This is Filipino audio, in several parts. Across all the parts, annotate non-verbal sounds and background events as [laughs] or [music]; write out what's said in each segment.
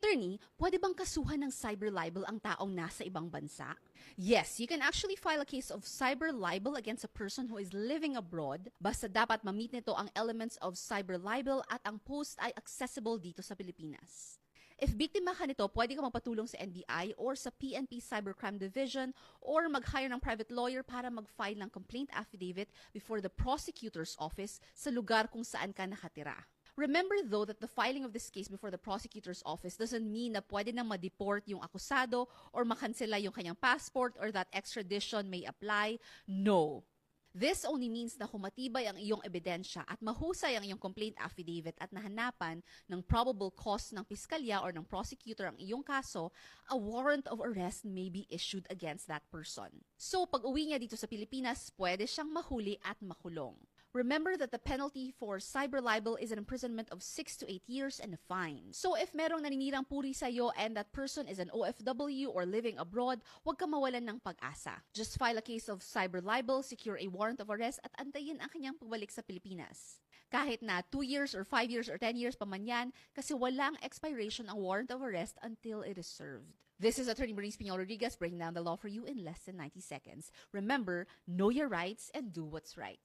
attorney, pwede bang kasuhan ng cyber libel ang taong nasa ibang bansa? Yes, you can actually file a case of cyber libel against a person who is living abroad. Basta dapat ma-meet nito ang elements of cyber libel at ang post ay accessible dito sa Pilipinas. If biktima ka nito, pwede ka magpatulong sa NBI or sa PNP Cybercrime Division or mag-hire ng private lawyer para mag-file ng complaint affidavit before the prosecutor's office sa lugar kung saan ka nakatira. Remember though that the filing of this case before the prosecutor's office doesn't mean na pwede nang ma-deport yung akusado or makansela yung kanyang passport or that extradition may apply. No. This only means na humatibay ang iyong ebidensya at mahusay ang iyong complaint affidavit at nahanapan ng probable cause ng piskalya or ng prosecutor ang iyong kaso, a warrant of arrest may be issued against that person. So pag uwi niya dito sa Pilipinas, pwede siyang mahuli at makulong. Remember that the penalty for cyber libel is an imprisonment of 6 to 8 years and a fine. So if merong naninirang puri sa'yo and that person is an OFW or living abroad, huwag ka mawalan ng pag-asa. Just file a case of cyber libel, secure a warrant of arrest at antayin ang kanyang pagbalik sa Pilipinas. Kahit na 2 years or 5 years or 10 years pa man yan, kasi walang expiration ang warrant of arrest until it is served. This is Attorney Maurice Piñol Rodriguez breaking down the law for you in less than 90 seconds. Remember, know your rights and do what's right.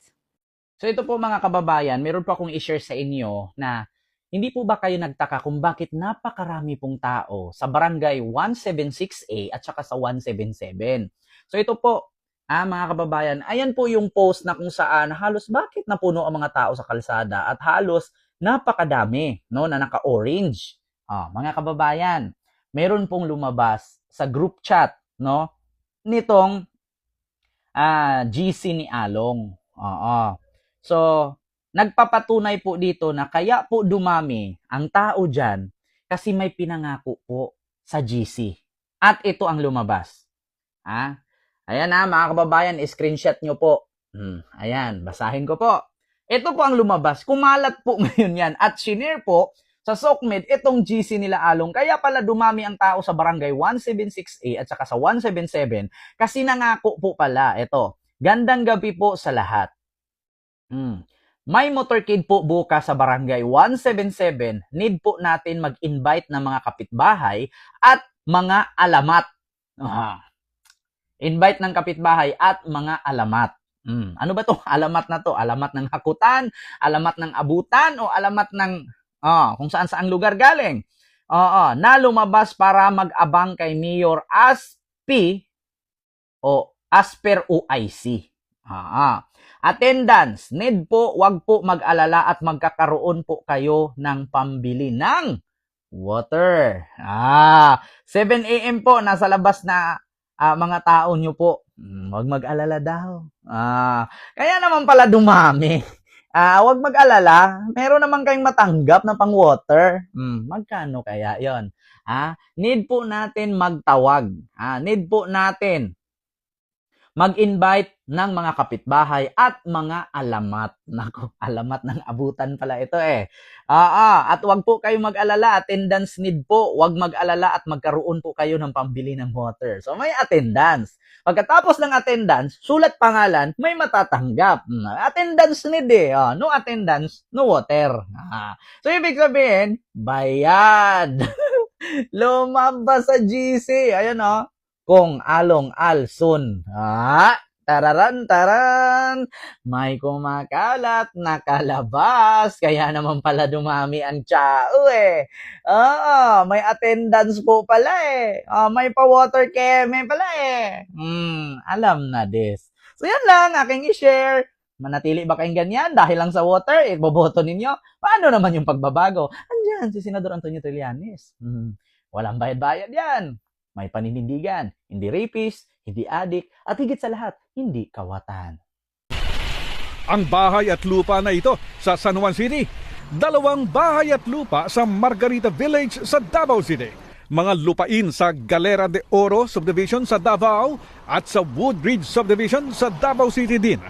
So ito po mga kababayan, meron po akong i-share sa inyo na hindi po ba kayo nagtaka kung bakit napakarami pong tao sa barangay 176A at saka sa 177. So ito po, ah, mga kababayan, ayan po yung post na kung saan halos bakit napuno ang mga tao sa kalsada at halos napakadami no, na naka-orange. Ah, mga kababayan, meron pong lumabas sa group chat no, nitong ah, GC ni Along. Oo. So, nagpapatunay po dito na kaya po dumami ang tao dyan kasi may pinangako po sa GC. At ito ang lumabas. Ha? Ayan na, mga kababayan, screenshot nyo po. Hmm, ayan, basahin ko po. Ito po ang lumabas. Kumalat po [laughs] ngayon yan. At shinare po sa SOCMED itong GC nila Along. Kaya pala dumami ang tao sa barangay 176A at saka sa 177 kasi nangako po pala. Ito, gandang gabi po sa lahat. Mm. May motorcade po bukas sa barangay 177. Need po natin mag-invite ng mga kapitbahay at mga alamat. Ah. Invite ng kapitbahay at mga alamat. Mm. Ano ba to? [laughs] Alamat na to? Alamat ng hakutan, alamat ng abutan o alamat ng ah, kung saan saang lugar galing. Oo, na lumabas para mag-abang kay Mayor Aspi o Asper UIC. Ah, attendance. Need po, wag po mag-alala at magkakaroon po kayo ng pambili ng water. Ah, 7 a.m. po, nasa labas na ah, mga tao nyo po. Hmm, wag mag-alala daw. Ah, kaya naman pala dumami. Ah, wag mag-alala. Meron naman kayong matanggap na pang-water. Hmm, magkano kaya 'yon? Ah, need po natin magtawag. Ah, need po natin mag-invite ng mga kapitbahay at mga alamat. Nako, [laughs] alamat ng abutan pala ito eh. Ah, at wag po kayong mag-alala, attendance need po. Wag mag-alala at magkaroon po kayo ng pambili ng water. So may attendance. Pagkatapos ng attendance, sulat pangalan, may matatanggap. Hmm, Attendance need eh. Ah, no attendance, no water. Ah. So ibig sabihin, bayad. [laughs] Lumabas sa GC. Ayan oh kung along alson. Ah, tararan taran, may kumakalat na kalabas, kaya naman pala dumami ang tao eh. Oo, may attendance po pala eh. Oh, may pa-water keme pala eh. Hmm, alam na this. So yan lang, aking i-share. Manatili ba kayong ganyan dahil lang sa water, eh, boboto ninyo? Paano naman yung pagbabago? Andyan, si Senador Antonio Trillanes. Hmm, walang bayad-bayad yan may paninindigan, hindi rapist, hindi adik, at higit sa lahat, hindi kawatan. ang bahay at lupa na ito sa San Juan City. Dalawang bahay at lupa sa Margarita Village sa Davao City. Mga lupain sa Galera de Oro Subdivision sa Davao at sa Woodridge Subdivision sa Davao City din.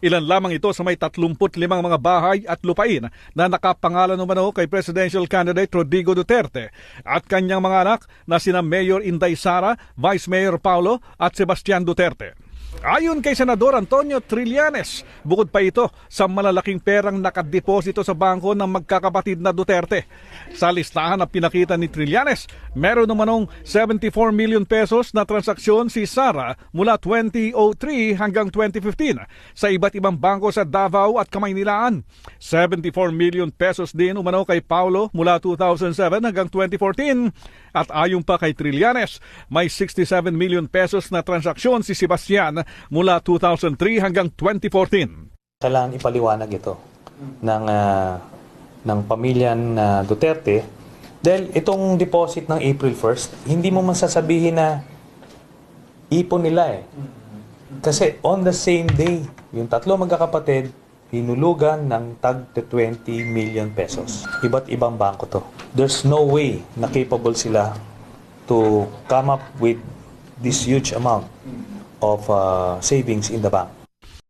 Ilan lamang ito sa may 35 mga bahay at lupain na nakapangalan umano kay presidential candidate Rodrigo Duterte at kanyang mga anak na sina Mayor Inday Sara, Vice Mayor Paulo at Sebastian Duterte. Ayon kay Senador Antonio Trillanes, bukod pa ito sa malalaking perang nakadeposito sa bangko ng magkakapatid na Duterte. Sa listahan na pinakita ni Trillanes, meron namanong 74 million pesos na transaksyon si Sara mula 2003 hanggang 2015 sa iba't ibang bangko sa Davao at Kamaynilaan. 74 million pesos din umano kay Paulo mula 2007 hanggang 2014 at ayon pa kay Trillanes, may 67 million pesos na transaksyon si Sebastian mula 2003 hanggang 2014. Kailangan ipaliwanag ito ng ah, ng pamilya na Duterte dahil itong deposit ng April 1st, hindi mo masasabihin na ipon nila eh. Kasi on the same day, yung tatlo magkakapatid, hinulugan ng tag to 20 million pesos. Iba't ibang bangko to. There's no way na capable sila to come up with this huge amount of uh, savings in the bank.